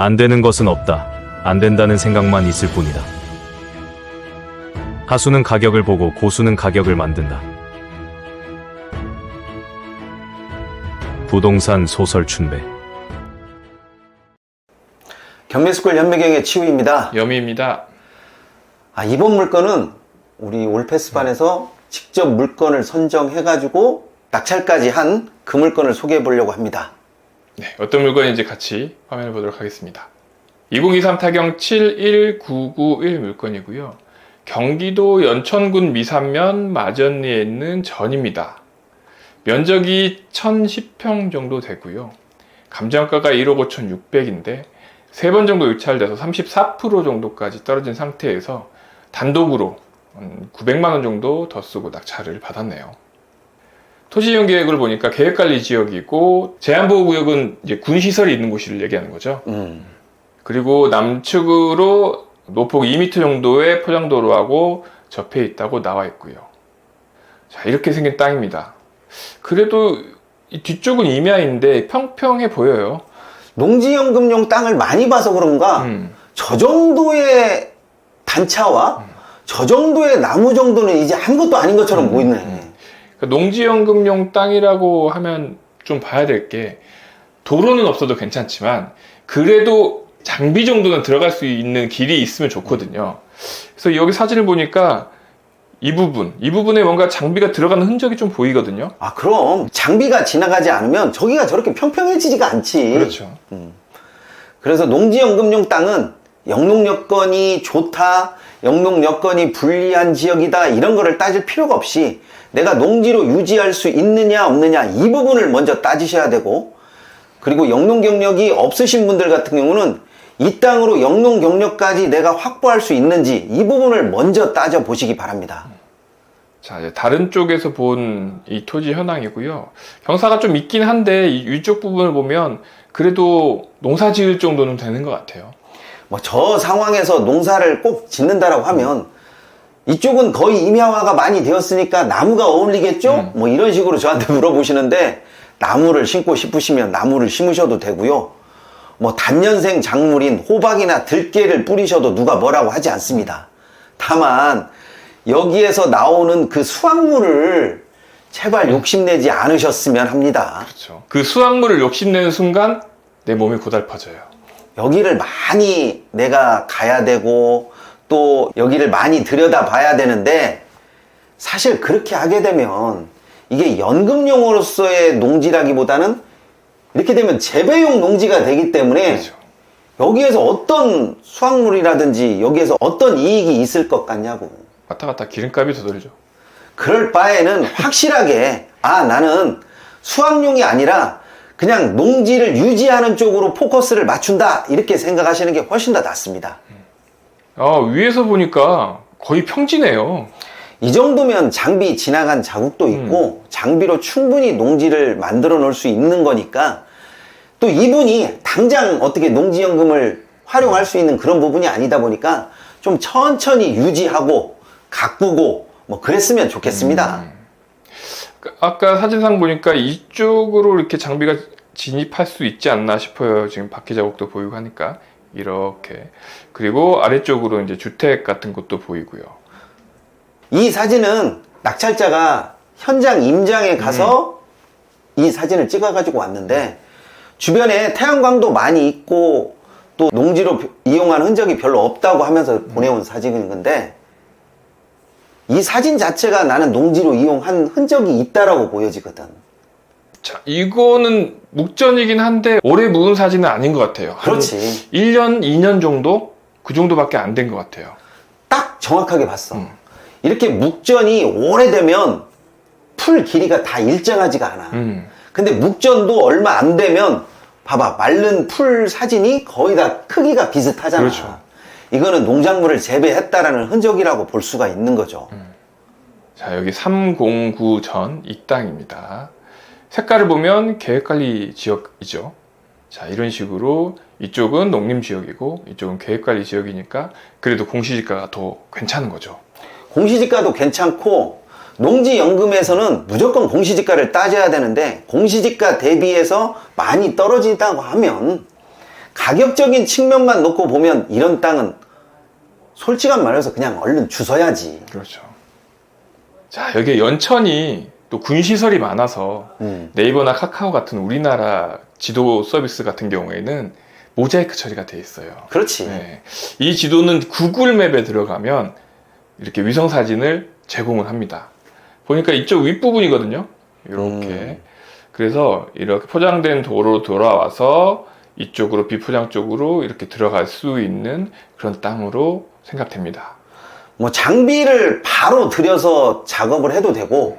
안 되는 것은 없다. 안 된다는 생각만 있을 뿐이다. 하수는 가격을 보고 고수는 가격을 만든다. 부동산 소설 춘배. 경매스쿨 연매경의 치우입니다. 여미입니다. 아, 이번 물건은 우리 올패스반에서 직접 물건을 선정해가지고 낙찰까지 한 그 물건을 소개해 보려고 합니다. 네, 어떤 물건인지 같이 화면을 보도록 하겠습니다. 2023 타경 71991 물건이고요. 경기도 연천군 미산면 마전리에 있는 전입니다. 면적이 1010평 정도 되고요. 감정가가 1억 5,600인데 세번 정도 유찰돼서 34% 정도까지 떨어진 상태에서 단독으로 900만 원 정도 더 쓰고 낙찰을 받았네요. 토지 이용 계획을 보니까 계획관리 지역이고 제한보호 구역은 이제 군 시설이 있는 곳을 얘기하는 거죠. 음, 그리고 남측으로 노폭 2m 정도의 포장도로하고 접해 있다고 나와 있고요. 자, 이렇게 생긴 땅입니다. 그래도 이 뒤쪽은 임야인데 평평해 보여요. 농지연금용 땅을 많이 봐서 그런가 음, 저 정도의 단차와 저 정도의 나무 정도는 이제 아무것도 아닌 것처럼 음, 보이네. 음. 그러니까 농지연금용 땅이라고 하면 좀 봐야 될 게 도로는 없어도 괜찮지만 그래도 장비 정도는 들어갈 수 있는 길이 있으면 좋거든요. 그래서 여기 사진을 보니까 이 부분, 이 부분에 뭔가 장비가 들어가는 흔적이 좀 보이거든요. 아, 그럼 장비가 지나가지 않으면 저기가 저렇게 평평해지지가 않지. 그렇죠. 그래서 농지연금용 땅은 영농 여건이 좋다, 영농 여건이 불리한 지역이다 이런 거를 따질 필요가 없이 내가 농지로 유지할 수 있느냐 없느냐 이 부분을 먼저 따지셔야 되고 그리고 영농 경력이 없으신 분들 같은 경우는 이 땅으로 영농 경력까지 내가 확보할 수 있는지 이 부분을 먼저 따져 보시기 바랍니다. 자, 이제 다른 쪽에서 본 이 토지 현황이고요. 경사가 좀 있긴 한데 이 위쪽 부분을 보면 그래도 농사 지을 정도는 되는 것 같아요. 뭐 저 상황에서 농사를 꼭 짓는다라고 하면 이쪽은 거의 임야화가 많이 되었으니까 나무가 어울리겠죠? 뭐 이런 식으로 저한테 물어보시는데 나무를 심고 싶으시면 나무를 심으셔도 되고요. 뭐 단년생 작물인 호박이나 들깨를 뿌리셔도 누가 뭐라고 하지 않습니다. 다만 여기에서 나오는 그 수확물을 제발 욕심내지 않으셨으면 합니다. 그렇죠. 그 수확물을 욕심내는 순간 내 몸이 고달파져요. 여기를 많이 내가 가야 되고 또 여기를 많이 들여다 봐야 되는데 사실 그렇게 하게 되면 이게 연금용으로서의 농지라기보다는 이렇게 되면 재배용 농지가 되기 때문에 그렇죠. 여기에서 어떤 수확물이라든지 여기에서 어떤 이익이 있을 것 같냐고 왔다 갔다 기름값이 더 들죠. 그럴 바에는 확실하게 아 나는 수확용이 아니라 그냥 농지를 유지하는 쪽으로 포커스를 맞춘다 이렇게 생각하시는 게 훨씬 더 낫습니다. 아, 위에서 보니까 거의 평지네요. 이 정도면 장비 지나간 자국도 있고 장비로 충분히 농지를 만들어 놓을 수 있는 거니까 또 이분이 당장 어떻게 농지연금을 활용할 수 있는 그런 부분이 아니다 보니까 좀 천천히 유지하고 가꾸고 뭐 그랬으면 좋겠습니다. 그 아까 사진상 보니까 이쪽으로 이렇게 장비가 진입할 수 있지 않나 싶어요. 지금 바퀴 자국도 보이고 하니까 이렇게 그리고 아래쪽으로 이제 주택 같은 것도 보이고요. 이 사진은 낙찰자가 현장 임장에 가서 이 사진을 찍어가지고 왔는데 주변에 태양광도 많이 있고 또 농지로 이용한 흔적이 별로 없다고 하면서 보내온 사진인 건데 이 사진 자체가 나는 농지로 이용한 흔적이 있다라고 보여지거든. 자, 이거는 묵전이긴 한데 오래 묵은 사진은 아닌 것 같아요. 한 그렇지. 1년, 2년 정도? 그 정도밖에 안 된 것 같아요. 딱 정확하게 봤어. 이렇게 묵전이 오래되면 풀 길이가 다 일정하지가 않아. 음. 근데 묵전도 얼마 안 되면 봐봐 마른 풀 사진이 거의 다 크기가 비슷하잖아. 그렇죠. 이거는 농작물을 재배했다라는 흔적이라고 볼 수가 있는 거죠. 자, 여기 309전 이 땅입니다. 색깔을 보면 계획관리 지역이죠. 자, 이런 식으로 이쪽은 농림 지역이고 이쪽은 계획관리 지역이니까 그래도 공시지가가 더 괜찮은 거죠. 공시지가도 괜찮고 농지연금에서는 무조건 공시지가를 따져야 되는데 공시지가 대비해서 많이 떨어진다고 하면 가격적인 측면만 놓고 보면 이런 땅은 솔직한 말해서 그냥 얼른 주서야지. 그렇죠. 자, 여기에 연천이 또 군시설이 많아서 음. 네이버나 카카오 같은 우리나라 지도 서비스 같은 경우에는 모자이크 처리가 돼 있어요. 그렇지. 네. 이 지도는 구글 맵에 들어가면 이렇게 위성 사진을 제공을 합니다. 보니까 이쪽 윗부분이거든요. 이렇게. 음. 그래서 이렇게 포장된 도로 돌아와서 이쪽으로 비포장 쪽으로 이렇게 들어갈 수 있는 그런 땅으로 생각됩니다. 뭐 장비를 바로 들여서 작업을 해도 되고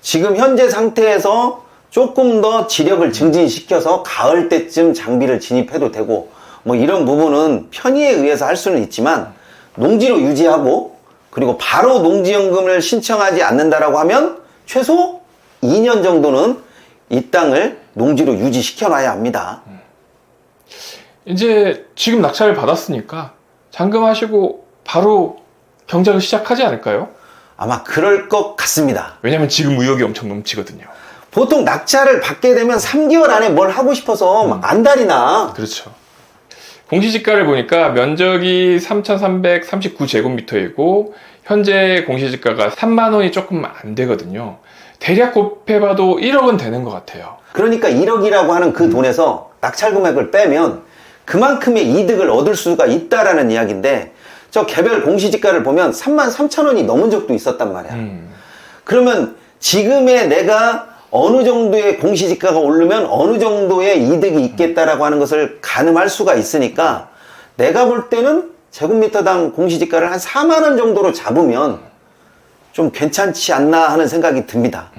지금 현재 상태에서 조금 더 지력을 증진시켜서 가을 때쯤 장비를 진입해도 되고 뭐 이런 부분은 편의에 의해서 할 수는 있지만 농지로 유지하고 그리고 바로 농지연금을 신청하지 않는다라고 하면 최소 2년 정도는 이 땅을 농지로 유지시켜 놔야 합니다. 이제 지금 낙찰을 받았으니까 잔금하시고 바로 경작을 시작하지 않을까요? 아마 그럴 것 같습니다. 왜냐면 지금 의욕이 엄청 넘치거든요. 보통 낙찰을 받게 되면 3개월 안에 뭘 하고 싶어서 막 안달이 나. 그렇죠. 공시지가를 보니까 면적이 3,339제곱미터이고 현재 공시지가가 3만 원이 조금 안 되거든요. 대략 곱해봐도 1억은 되는 것 같아요. 그러니까 1억이라고 하는 그 돈에서 낙찰 금액을 빼면 그만큼의 이득을 얻을 수가 있다라는 이야기인데 저 개별 공시지가를 보면 3만 3천 원이 넘은 적도 있었단 말이야. 음, 그러면 지금의 내가 어느 정도의 공시지가가 오르면 어느 정도의 이득이 있겠다라고 하는 것을 가늠할 수가 있으니까 내가 볼 때는 제곱미터당 공시지가를 한 4만 원 정도로 잡으면 좀 괜찮지 않나 하는 생각이 듭니다.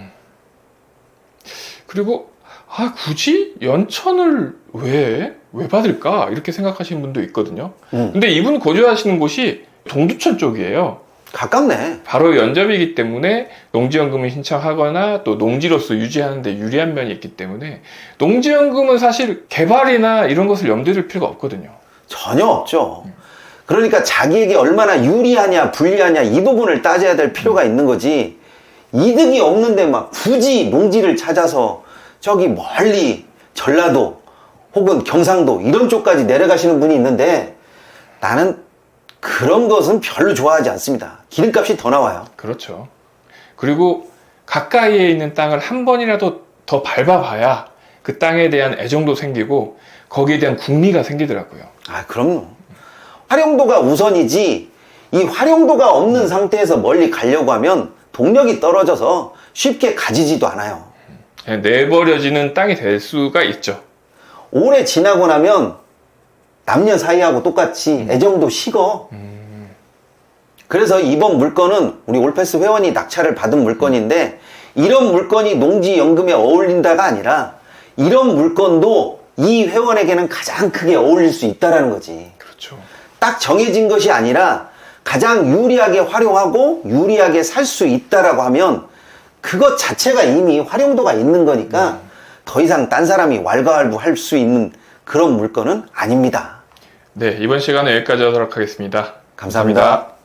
그리고 아 굳이 연천을 왜? 왜 받을까? 이렇게 생각하시는 분도 있거든요. 음. 근데 이분 거주하시는 곳이 동두천 쪽이에요. 가깝네. 바로 연접이기 때문에 농지연금을 신청하거나 또 농지로서 유지하는데 유리한 면이 있기 때문에 농지연금은 사실 개발이나 이런 것을 염두에 둘 필요가 없거든요. 전혀 없죠. 그러니까 자기에게 얼마나 유리하냐, 불리하냐 이 부분을 따져야 될 필요가 있는 거지. 이득이 없는데 막 굳이 농지를 찾아서 저기 멀리 전라도 혹은 경상도 이런 쪽까지 내려가시는 분이 있는데 나는 그런 것은 별로 좋아하지 않습니다. 기름값이 더 나와요. 그렇죠. 그리고 가까이에 있는 땅을 한 번이라도 더 밟아봐야 그 땅에 대한 애정도 생기고 거기에 대한 궁리가 생기더라고요. 아, 그럼요. 활용도가 우선이지 이 활용도가 없는 상태에서 멀리 가려고 하면 동력이 떨어져서 쉽게 가지지도 않아요. 그냥 내버려지는 땅이 될 수가 있죠. 오래 지나고 나면 남녀 사이하고 똑같이 애정도 식어. 그래서 이번 물건은 우리 올패스 회원이 낙찰을 받은 물건인데 이런 물건이 농지연금에 어울린다가 아니라 이런 물건도 이 회원에게는 가장 크게 어울릴 수 있다라는 거지. 그렇죠. 딱 정해진 것이 아니라 가장 유리하게 활용하고 유리하게 살 수 있다라고 하면 그것 자체가 이미 활용도가 있는 거니까 더 이상 딴 사람이 왈가왈부 할 수 있는 그런 물건은 아닙니다. 네, 이번 시간은 여기까지 하도록 하겠습니다 감사합니다.